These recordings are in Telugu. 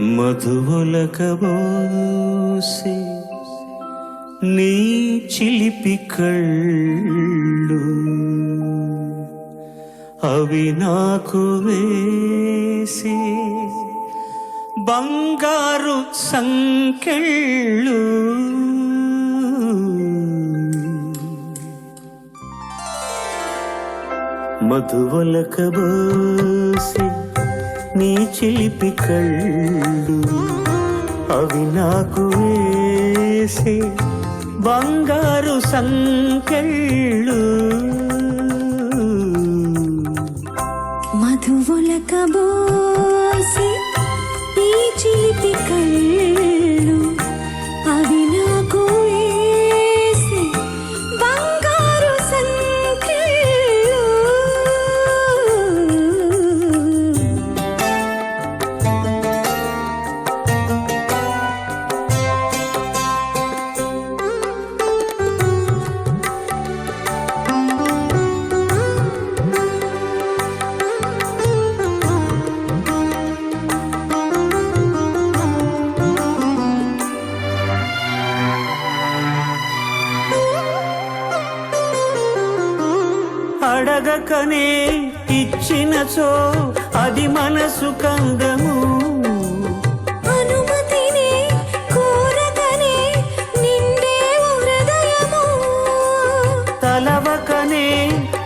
మధువులకబోసి నీ చిలిపి కళ్ళు అవి నాకు వేసి బంగారు సంకెళ్ళు. మధువలకబోసి నీ చిలిపి కళ్ళు. అవి నాకు వేసే బంగారు సంకెళ్ళు. మధువుల బోసి అడగకనే ఇచ్చినచో అది మనసు కందము హృదయము. తలవకనే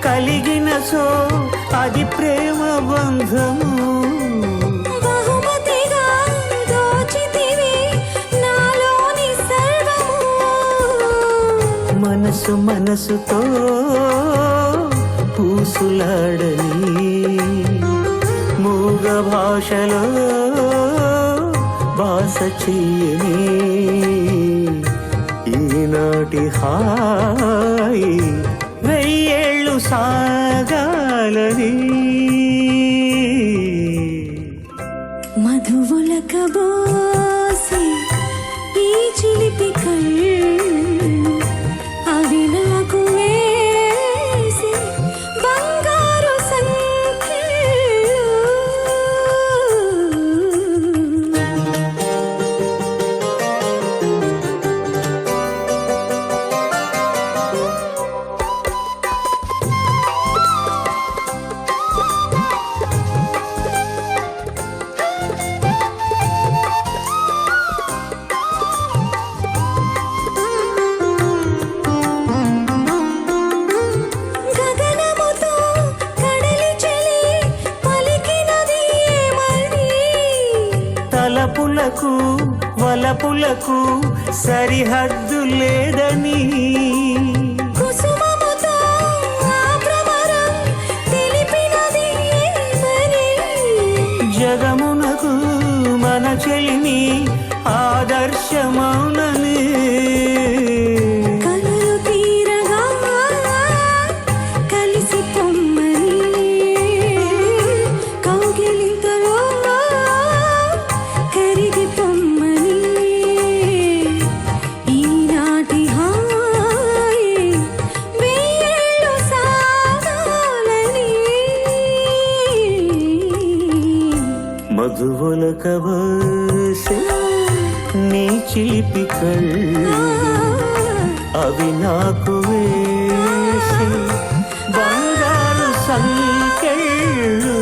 కలిగినచో అది ప్రేమ బంధము. మనసు మనసుతో పూసులాడని మూగ భాషలో భాష చెయ్యని ఈనాటి హాయి వెయ్యేళ్ళు సాగాలని మధువుల కబో తలపులకు వలపులకు సరిహద్దు లేదని. జగమునకు మన చెలిని ఆదర్శమౌనని. మధువుల కవసే నీ చిలిపి అవి నాకు వేసి బంగారు సంకెళ్ళు.